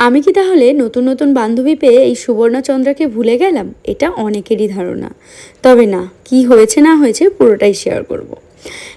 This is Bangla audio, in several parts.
আমি কি তাহলে নতুন নতুন বান্ধবী পেয়ে এই সুবর্ণচন্দ্রাকে ভুলে গেলাম এটা অনেকেরই ধারণা তবে না, কি হয়েছে না হয়েছে পুরোটাই শেয়ার করব।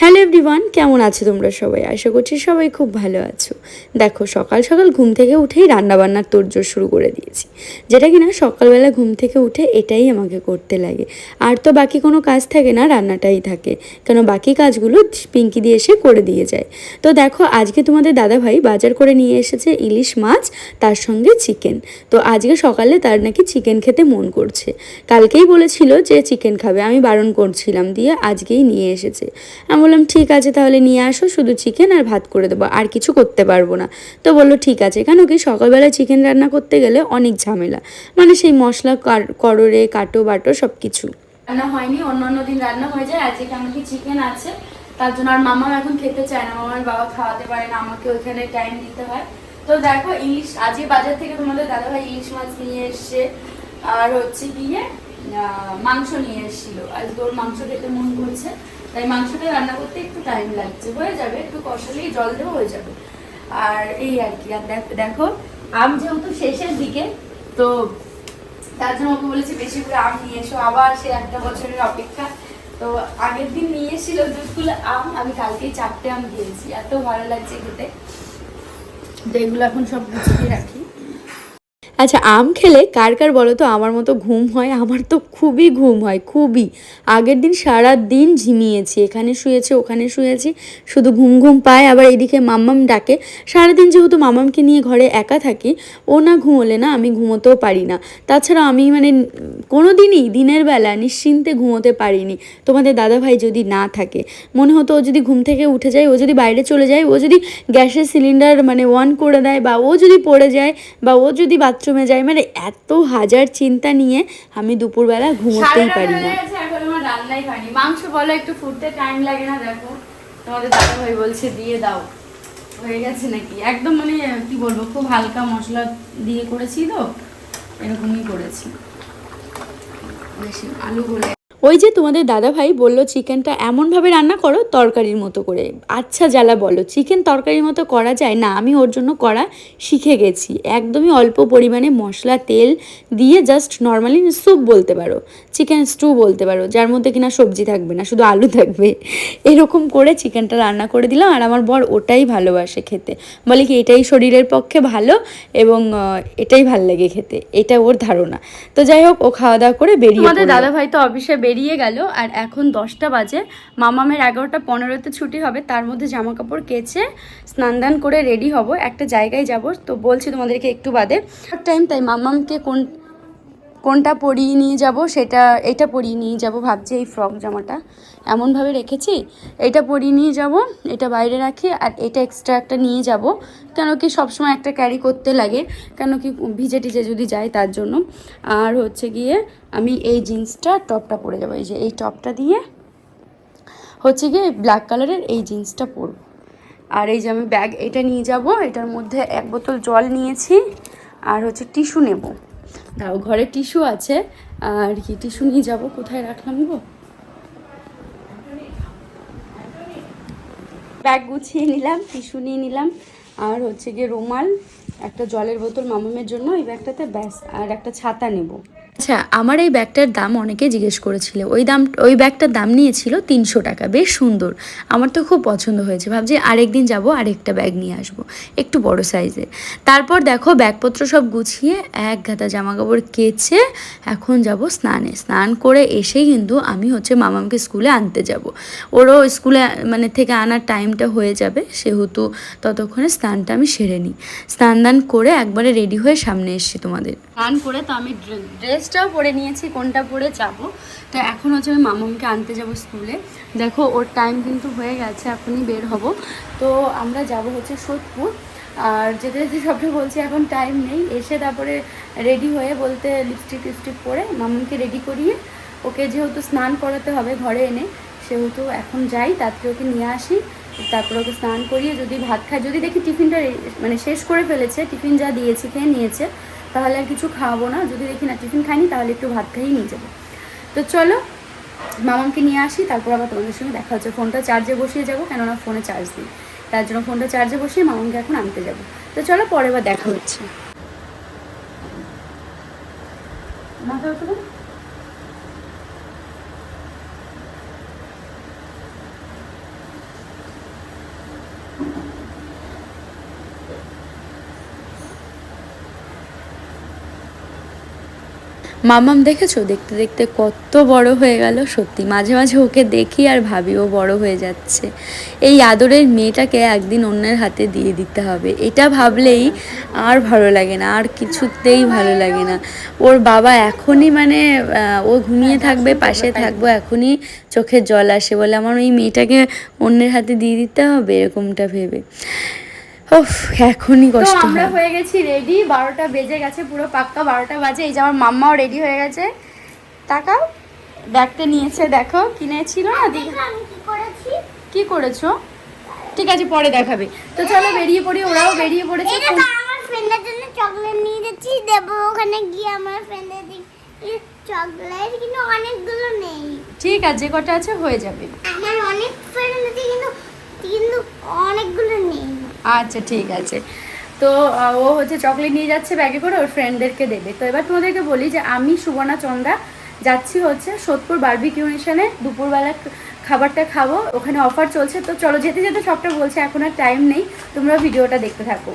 হ্যালো এভরিওয়ান, কেমন আছো তোমরা সবাই? আশা করছি সবাই খুব ভালো আছো। দেখো, সকাল সকাল ঘুম থেকে উঠেই রান্নাবান্নার তোড়জোড় শুরু করে দিয়েছি। যেটা কিনা সকালবেলা ঘুম থেকে উঠে এটাই আমাকে করতে লাগে। আর তো বাকি কোনো কাজ থাকে না, রান্নাটাই থাকে। কেন বাকি কাজগুলো পিঙ্কি দিয়ে এসে করে দিয়ে যায়। তো দেখো, আজকে তোমাদের দাদাভাই বাজার করে নিয়ে এসেছে ইলিশ মাছ, তার সঙ্গে চিকেন। তো আজকে সকালে তার নাকি চিকেন খেতে মন করছে। কালকেই বলেছিল যে, চিকেন খাবে। আমি বারণ করছিলাম দিয়ে আজকেই নিয়ে এসেছে। আমি বললাম, ঠিক আছে, তাহলে নিয়ে আসো, শুধু চিকেন আর ভাত করে দেবো, আর কিছু করতে পারব না। তো বলল, ঠিক আছে। কেন কি, সকালবেলা চিকেন রান্না করতে গেলে অনেক ঝামেলা মানে সেই মশলা কররে, কাটো, বাটো সব কিছু রান্না হয়নি অন্য অন্য দিন রান্না হয়ে যায়, আজকে কেন কি চিকেন আছে, তার জন্য আর মামা এখন খেতে চায় না, মামার বাবা খাওয়াতে পারে না, আমাকে ওইখানে টাইম দিতে হয়। তো দেখো, ইলিশ, আজকে বাজার থেকে তোমাদের দাদাভাই ইলিশ মাছ নিয়ে এসছে, আর হচ্ছে গিয়ে মাংস নিয়ে এসেছিল। আজকে ওর মাংস খেতে মন করছে। তাই মাংসটা রান্না করতে একটু টাইম লাগছে। হয়ে যাবে, একটু কষালেই জল দেওয়া হয়ে যাবে। আর এই আর কি, আর দেখ- দেখো, আম যেহেতু শেষের দিকে, তো তার জন্য ওকে বলেছি বেশি করে আম নিয়ে এসো। আবার সে একটা বছরের অপেক্ষা। তো আগের দিন নিয়ে এসেছিল দুধগুলো আম, আমি কালকেই চারটে আম দিয়েছি। এত ভালো লাগছে খেতে। তো এগুলো এখন সব গুছিয়ে রাখি। আচ্ছা আম খেলে কার কার বলো তো আমার মতো ঘুম হয়, আমার তো খুবই ঘুম হয়, খুবই। আগের দিন সারা দিন ঝিমিয়েছি, এখানে শুয়েছি, ওখানে শুয়েছি, শুধু ঘুম ঘুম পায়, আবার এইদিকে মাম্মাম ডাকে। সারাদিন যেহেতু মামামকে নিয়ে ঘরে একা থাকি, ও না ঘুমোলে না, আমি ঘুমোতেও পারি না। তাছাড়া আমি মানে কোনো দিনই দিনের বেলা নিশ্চিন্তে ঘুমোতে পারিনি। তোমাদের দাদাভাই যদি না থাকে, মনে হতো ও যদি ঘুম থেকে উঠে যায়, ও যদি বাইরে চলে যায়, ও যদি গ্যাসের সিলিন্ডার মানে অন করে দেয়, বা ও যদি পড়ে যায়, বা ও যদি বাথরুমে যায় মানে এত হাজার চিন্তা নিয়ে আমি দুপুরবেলা ঘুমোতেই পারি না। এখন আমার রান্নাই হয়নি। মাংস বলো একটু ফুটতে টাইম লাগে না দেখো। তোমাদের দাদাভাই বলছে দিয়ে দাও। হয়ে গেছে নাকি? একদম মানে কি বলব খুব হালকা মশলা দিয়ে করেছি তো এরকমই করেছি। বেশি আলু বলে ওই যে তোমাদের দাদাভাই বলল চিকেনটা এমনভাবে রান্না করো তরকারির মতো করে। আচ্ছা জ্বালা বলো চিকেন তরকারির মতো করা যায়? না আমি ওর জন্য করা শিখে গেছি। একদমই অল্প পরিমাণে মশলা তেল দিয়ে জাস্ট নর্মালি স্যুপ বলতে পারো চিকেন স্টু বলতে পারো যার মধ্যে কিনা সবজি থাকবে না শুধু আলু থাকবে। এরকম করে চিকেনটা রান্না করে দিলাম আর আমার বর ওটাই ভালোবাসে খেতে। বলে কি এটাই শরীরের পক্ষে ভালো এবং এটাই ভালো লাগে খেতে। এটা ওর ধারণা। তো যাই হোক ও খাওয়া দাওয়া করে বেরিয়ে দাদা ভাই তো অফিসে বেরিয়ে গেল আর এখন দশটা বাজে। মামামের এগারোটা পনেরোতে ছুটি হবে, তার মধ্যে জামা কাপড় কেচে স্নান দান করে রেডি হব। একটা জায়গায় যাব, তো বলছি তোমাদেরকে একটু বাদে। টাইম তাই মামামকে কোন কোনটা পরিয়ে নিয়ে যাব সেটা, এটা পরিয়ে নিয়ে যাব ভাবছি এই ফ্রক জামাটা। এমনভাবে রেখেছি, এটা পরিয়ে নিয়ে যাব, এটা বাইরে রাখি আর এটা এক্সট্রা একটা নিয়ে যাব। কেন কি সবসময় একটা ক্যারি করতে লাগে, কেন কি ভিজে টিজে যদি যায় তার জন্য। আর হচ্ছে গিয়ে আমি এই জিন্সটা টপটা পরে যাব, এই যে এই টপটা দিয়ে হচ্ছে গিয়ে ব্ল্যাক কালারের এই জিন্সটা পরবো। আর এই যে আমি ব্যাগ এটা নিয়ে যাব, এটার মধ্যে এক বোতল জল নিয়েছি আর হচ্ছে টিস্যু নেব। তাও ঘরে টিস্যু আছে। আর কি টিস্যু নিয়ে যাব? কোথায় রাখলাম গো? ব্যাগ গুছিয়ে নিলাম, টিস্যু নিয়ে নিলাম। আর হচ্ছে গিয়ে রুমাল, একটা জলের বোতল মামামের জন্য, এই ব্যাগটাতে ব্যাস। আর একটা ছাতা নেব। আচ্ছা আমার এই ব্যাগটার দাম অনেকে জিজ্ঞেস করেছিল। ওই দাম, ওই ব্যাগটার দাম নিয়েছিল তিনশো টাকা। বেশ সুন্দর। আমার তো খুব পছন্দ হয়েছে। ভাবছি আরেকদিন যাব, আরেকটা ব্যাগ নিয়ে আসব, একটু বড় সাইজে। তারপর দেখো ব্যাগপত্র সব গুছিয়ে এক গাদা জামা কাপড় কেচে এখন যাব স্নানে। স্নান করে এসেই কিন্তু আমি হচ্ছে মামামকে স্কুলে আনতে যাব। ওরও স্কুলে মানে থেকে আনার টাইমটা হয়ে যাবে, সেহেতু ততক্ষণে স্নানটা আমি সেরে নিই। স্নান দান করে একবারে রেডি হয়ে সামনে এসছি তোমাদের। স্নান করে তো আমি ড্রেসটাও পরে নিয়েছি, কোনটা পরে যাব। তো এখন হচ্ছে আমি মামামকে আনতে যাব স্কুলে। দেখো, ওর টাইম কিন্তু হয়ে গেছে, এখনই বের হব। তো আমরা যাব হচ্ছে সোদপুর। আর যেতে যেতে সবটা বলছি, এখন টাইম নেই। এসে তারপরে রেডি হয়ে বলতে লিপস্টিক টিপস্টিক পরে মামুনকে রেডি করিয়ে ওকে যেহেতু স্নান করাতে হবে ঘরে এনে, সেহেতু এখন যাই, তারপরে ওকে নিয়ে আসি। তারপরে ওকে স্নান করিয়ে যদি ভাত খায় যদি দেখি টিফিনটা মানে শেষ করে ফেলেছে, টিফিন যা দিয়েছি, খেয়ে নিয়েছে তাহলে আর কিছু খাওয়াবো না। যদি দেখি না টিফিন খাইনি, তাহলে একটু ভাত খাইয়ে নিয়ে যাব। তো চলো মামাকে নিয়ে আসি, তারপর আবার তোমাদের সঙ্গে দেখা হচ্ছে। ফোনটা চার্জে বসিয়ে যাব, কেননা ফোনে চার্জ দিই তার জন্য ফোনটা চার্জে বসিয়ে মামামকে এখন আনতে যাব। তো চলো পরে দেখা হচ্ছে। মাথা মামাম দেখেছ? দেখতে দেখতে কত বড় হয়ে গেল। সত্যি, মাঝে মাঝে ওকে দেখি আর ভাবি ও বড় হয়ে যাচ্ছে। এই আদরের মেয়েটাকে একদিন অন্যের হাতে দিয়ে দিতে হবে। এটা ভাবলেই আর ভালো লাগে না, আর কিছুতেই ভালো লাগে না। ওর বাবা এখনই মানে ও ঘুমিয়ে থাকবে, পাশে থাকব, এখনই চোখের জল আসে বলে আমার ওই মেয়েটাকে অন্যের হাতে দিয়ে দিতে হবে, এরকমটা ভেবে। ওফ এখনই কষ্ট আমরা হয়ে। গেছি রেডি বারোটা বেজে গেছে পুরো পাক্কা বারোটা বাজে। এই যে আমার মাম্মাও রেডি হয়ে গেছে। তাকাও ব্যাগটা নিয়েছে দেখো কিনেছিল না দি আমি কি করেছি। কি করেছ? ঠিক আছে পরে দেখাবে। তো চলো বেরিয়ে পড়ি ওরাও বেরিয়ে পড়েছে আমার ফ্রেন্ডের জন্য চকলেট নিয়ে যাচ্ছি। দেবো ওখানে গিয়ে আমার ফ্রেন্ডের চকলেট কিন্তু অনেকগুলো নেই। ঠিক আছে যে কটা আছে হয়ে যাবে। আমার অনেক ফ্রেন্ড আছে কিন্তু কিন্তু অনেকগুলো নেই। আচ্ছা ঠিক আছে। তো ও হচ্ছে চকলেট নিয়ে যাচ্ছে ব্যাগে করে, ওর ফ্রেন্ডদেরকে দেবে। তো এবার তোমাদেরকে বলি যে, আমি সুবর্ণা চন্দ্রা যাচ্ছি হচ্ছে সোদপুর বার্বি কিউনেশনে দুপুরবেলা খাবারটা খাব। ওখানে অফার চলছে। তো চলো, যেতে যেতে সবটা বলছে, এখন আর টাইম নেই। তোমরা ভিডিওটা দেখতে থাকো।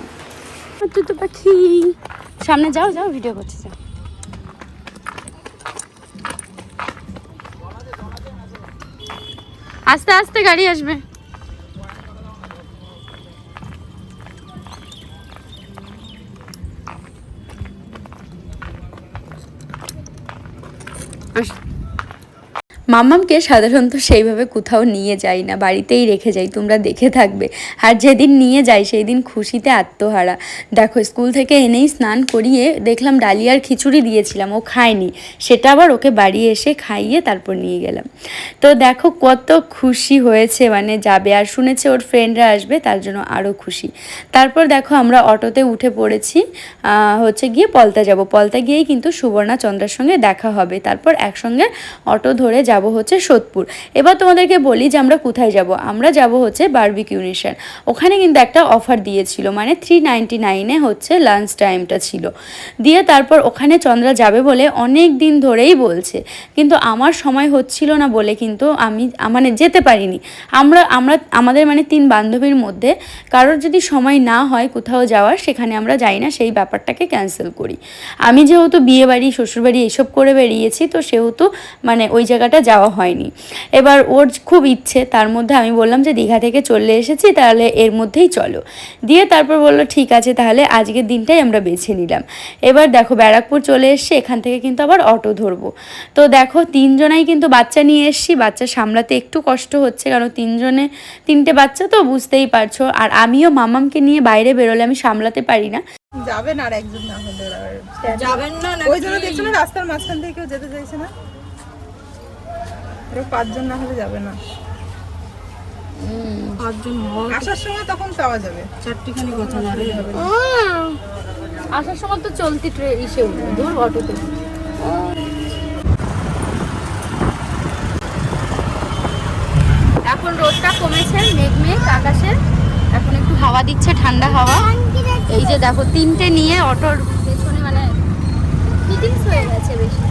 তো পাখি। সামনে যাও যাও ভিডিও করছি, যাও। আস্তে আস্তে গাড়ি আসবে। 二十。মাম্মামকে সাধারণত সেইভাবে কোথাও নিয়ে যাই না, বাড়িতেই রেখে যাই, তোমরা দেখে থাকবে। আর যেদিন নিয়ে যাই সেই দিন খুশিতে আত্মহারা। দেখো, স্কুল থেকে এনেই স্নান করিয়ে দেখলাম ডালিয়ার খিচুড়ি দিয়েছিলাম, ও খায়নি। সেটা আবার ওকে বাড়ি এসে খাইয়ে তারপর নিয়ে গেলাম। তো দেখো, কত খুশি হয়েছে মানে যাবে। আর শুনেছে ওর ফ্রেন্ডরা আসবে, তার জন্য আরও খুশি। তারপর দেখো, আমরা অটোতে উঠে পড়েছি। হচ্ছে গিয়ে পলতা যাব। পলতা গিয়েই কিন্তু সুবর্ণা চন্দ্রার সঙ্গে দেখা হবে। তারপর একসঙ্গে অটো ধরে যাব। হচ্ছে সোদপুর। এবার তোমাদেরকে বলি যে আমরা কোথায় যাব। আমরা যাব হচ্ছে বারবিকিউ নেশন ওখানে কিন্তু একটা অফার দিয়েছিল মানে থ্রি নাইনটি নাইনে হচ্ছে লাঞ্চ টাইমটা ছিল। দিয়ে তারপর ওখানে চন্দ্রা যাবে বলে অনেক দিন ধরেই বলছে। কিন্তু আমার সময় হচ্ছিল না বলে কিন্তু আমি মানে যেতে পারিনি। আমরা আমরা, আমাদের মানে তিন বান্ধবীর মধ্যে কারোর যদি সময় না হয় কোথাও যাওয়ার, সেখানে আমরা যাই না, সেই ব্যাপারটাকে ক্যান্সেল করি। আমি যেহেতু বিয়ে বাড়ি শ্বশুরবাড়ি এইসব করে বেরিয়েছি, তো সেহেতু মানে ওই জায়গাটা যাওয়া হয়নি। এবার ওর খুব ইচ্ছে তার মধ্যে আমি বললাম যে দীঘা থেকে চলে এসেছি তাহলে এর মধ্যেই চলো। দিয়ে তারপর বলল ঠিক আছে তাহলে আজকের দিনটাই আমরা বেছে নিলাম। এবার দেখো ব্যারাকপুর চলে এসছি এখান থেকে কিন্তু আবার অটো ধরবো। তো দেখো তিনজনাই কিন্তু বাচ্চা নিয়ে এসছি বাচ্চা সামলাতে একটু কষ্ট হচ্ছে কারণ তিনজনে তিনটে বাচ্চা তো বুঝতেই পারছ। আর আমিও মামামকে নিয়ে বাইরে বেরোলে আমি সামলাতে পারি না। যাবেন আর একজন না হলে যাবেন না ওই জন্য দেখছ না রাস্তার মাঝখান থেকে কেউ যেতে চাইছে না? ওরা পাঁচজন না হলে যাবে না। পাঁচজন আসার সময় তখন পাওয়া যাবে। চারটিখানি কথা যাবে আসার সময় তো চলতি ট্রেন ইসে দূর অটোতে। এখন রোদটা কমেছে মেঘ মেঘ আকাশে। এখন একটু হাওয়া দিচ্ছে ঠান্ডা হাওয়া। এই যে দেখো তিনটে নিয়ে অটোর পেছনে মানে ফিটিংস হয়ে গেছে বেশি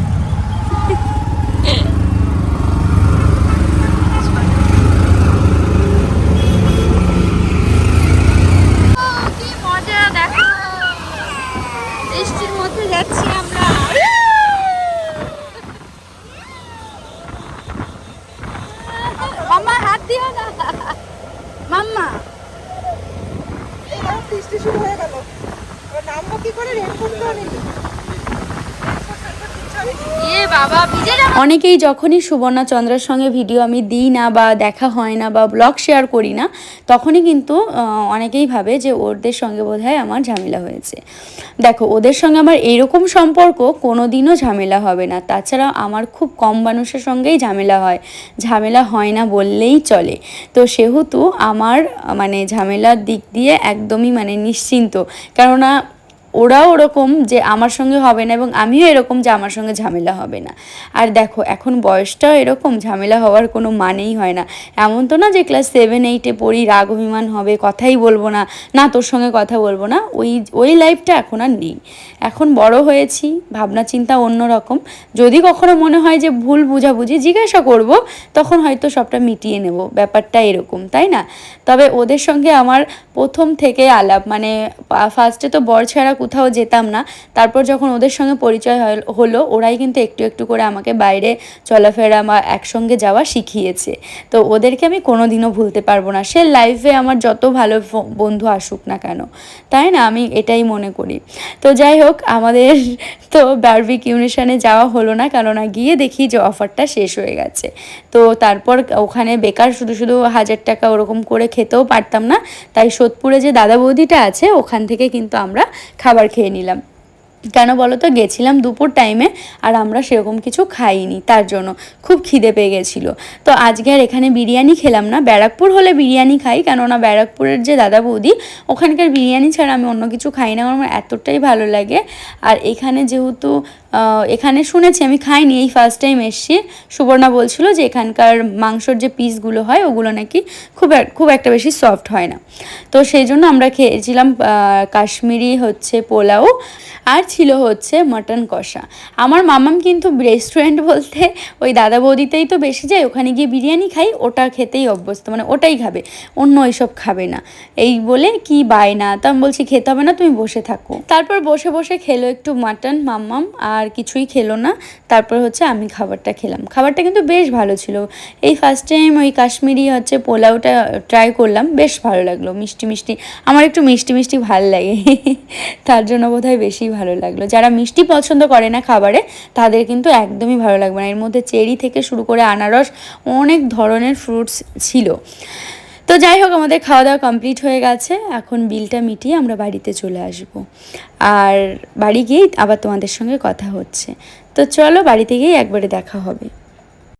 ও, কি মজা দেখো বৃষ্টির মধ্যে যাচ্ছি আমরা মাম্মা হাত দিও না মাম্মা। এই বৃষ্টি শুরু হয়ে গেল। নামবো কি করে? রেনকোট তো যাব অনেকেই যখনই সুবর্ণা চন্দ্রের সঙ্গে ভিডিও আমি দিই না বা দেখা হয় না বা ব্লগ শেয়ার করি না, তখনই কিন্তু অনেকেই ভাবে যে ওদের সঙ্গে বোধহয় আমার ঝামেলা হয়েছে। দেখো, ওদের সঙ্গে আমার এইরকম সম্পর্ক কোনো দিনও ঝামেলা হবে না। তাছাড়া আমার খুব কম মানুষের সঙ্গেই ঝামেলা হয়। ঝামেলা হয় না বললেই চলে। তো সেহেতু আমার মানে ঝামেলার দিক দিয়ে একদমই মানে নিশ্চিন্ত। কেননা ওরাও ওরকম যে আমার সঙ্গে হবে না এবং আমিও এরকম যে আমার সঙ্গে ঝামেলা হবে না। আর দেখো, এখন বয়সটাও এরকম, ঝামেলা হওয়ার কোনো মানেই হয় না। এমন তো না যে ক্লাস সেভেন এইটে পড়ি, রাগ অভিমান হবে, কথাই বলব না না তোর সঙ্গে কথা বলব না, ওই ওই লাইফটা এখন আর নেই। এখন বড় হয়েছি, ভাবনা চিন্তা অন্যরকম। যদি কখনো মনে হয় যে ভুল বুঝাবুঝি জিজ্ঞাসা করব, তখন হয়তো সবটা মিটিয়ে নেব, ব্যাপারটা এরকম, তাই না? তবে ওদের সঙ্গে আমার প্রথম থেকে আলাপ মানে ফার্স্টে তো বর ছাড়া কোথাও যেতাম না। তারপর যখন ওদের সঙ্গে পরিচয় হল- ওরাই কিন্তু একটু একটু করে আমাকে বাইরে চলাফেরা বা একসঙ্গে যাওয়া শিখিয়েছে। তো ওদেরকে আমি কোনোদিনও ভুলতে পারব না। সে লাইফে আমার যত ভালো বন্ধু আসুক না কেন। তাই না? আমি এটাই মনে করি। তো যাই হোক, আমাদের তো বারবিক ইউনিশনে যাওয়া হলো না, কেননা গিয়ে দেখি যে অফারটা শেষ হয়ে গেছে। তো তারপর ওখানে বেকার শুধু শুধু হাজার টাকা ওরকম করে খেতেও পারতাম না। তাই সোদপুরে যে দাদা বৌদিটা আছে, ওখান থেকে কিন্তু আমরা খাবার খেয়ে নিলাম। কেন বলো তো গেছিলাম দুপুর টাইমে আর আমরা সেরকম কিছু খাইনি, তার জন্য। খুব খিদে পেয়ে গেছিল। তো আজকে আর এখানে বিরিয়ানি খেলাম না। ব্যারাকপুর হলে বিরিয়ানি খাই, কেননা ব্যারাকপুরের যে দাদা বৌদি, ওখানকার বিরিয়ানি ছাড়া আমি অন্য কিছু খাই না। আমার এতটাই ভালো লাগে। আর এখানে যেহেতু এখানে শুনেছি, আমি খাইনি, এই ফার্স্ট টাইম এসছি। সুবর্ণা বলছিল যে এখানকার মাংসর যে পিসগুলো হয়, ওগুলো নাকি খুব খুব একটা বেশি সফট হয় না। তো সেই জন্য আমরা খেয়েছিলাম কাশ্মীরি হচ্ছে পোলাও আর ছিল হচ্ছে মটন কষা। আমার মামাম কিন্তু রেস্টুরেন্ট বলতে ওই দাদা বৌদিতেই তো বেশি যায়, ওখানে গিয়ে বিরিয়ানি খাই, ওটা খেতেই অভ্যস্ত মানে ওটাই খাবে, অন্য ওইসব খাবে না। এই বলে কি বায় না, তো আমি বলছি, খেতে হবে না, তুমি বসে থাকো। তারপর বসে বসে খেলো একটু মাটন মাম্মাম আর কিছুই খেলো না। তারপর হচ্ছে আমি খাবারটা খেলাম। খাবারটা কিন্তু বেশ ভালো ছিল। এই ফার্স্ট টাইম ওই কাশ্মীরি হচ্ছে পোলাওটা ট্রাই করলাম, বেশ ভালো লাগল। মিষ্টি মিষ্টি, আমার একটু মিষ্টি মিষ্টি ভালো লাগে। তার জন্য বোধহয় বেশি ভালো লাগল। যারা মিষ্টি পছন্দ করে না খাবারে, তাদের কিন্তু একদমই ভালো লাগবে না। এর মধ্যে চেরি থেকে শুরু করে আনারস, অনেক ধরনের ফ্রুটস ছিল। তো যাই হোক, আমাদের খাওয়া দাওয়া কমপ্লিট হয়ে গেছে। এখন বিলটা মিটিয়ে আমরা বাড়িতে চলে আসব। আর বাড়ি গিয়েই আবার তোমাদের সঙ্গে কথা হচ্ছে। তো চলো বাড়িতে গিয়েই একবারে দেখা হবে।